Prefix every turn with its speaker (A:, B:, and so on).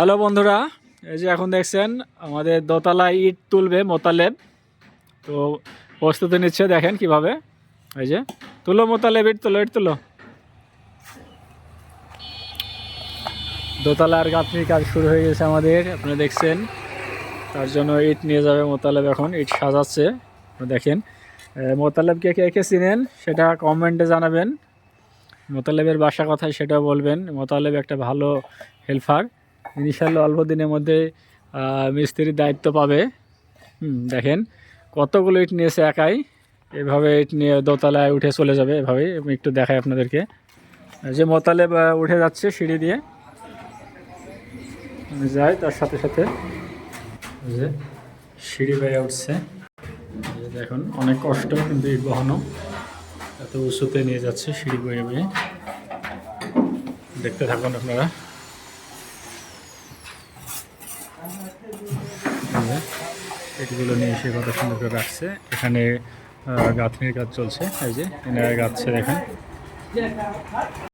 A: Hello বন্ধুরা, এই যে এখন দেখছেন আমাদের দোতলা ইট তুলবে মোতালেব। তো প্রস্তুতি নিচ্ছে, দেখেন কীভাবে। এই যে, তুলো মোতালেব, ইট তুলো ইট তুলো। দোতলার গাঁথনির কাজ শুরু হয়ে গেছে আমাদের, আপনারা দেখছেন। তার জন্য ইট নিয়ে যাবে মোতালেব এখন, ইট সাজাচ্ছে। দেখেন মোতালেবকে কে কে চিনেন সেটা কমেন্টে জানাবেন। মোতালেবের বাসা কথায় সেটা বলবেন। মোতালেব একটা ভালো হেল্পার। ইনশাল্লাহ অল্প দিনের মধ্যে মিস্ত্রির দায়িত্ব পাবে। হুম, দেখেন কতগুলো ইট নিয়েছে একাই? এভাবে ইট নিয়ে দোতলায় উঠে চলে যাবে এভাবেই আমি একটু দেখাই আপনাদেরকে। যে মোতালেব আহ, উঠে যাচ্ছে সিঁড়ি দিয়ে। যাই তার সাথে সাথে যে সিঁড়ি বেয়ে উঠছে। দেখুন অনেক কষ্ট কিন্তু ইট বহানো। এত উঁচুতে নিয়ে যাচ্ছে সিঁড়ি বয়ে বয়ে। দেখতে থাকুন আপনারা এই যে এগুলো নিয়ে এসে কত সুন্দর করে রাখছে। এখানে গাঁথনির কাজ চলছে। এই যে, এনারা গাচ্ছে দেখেন।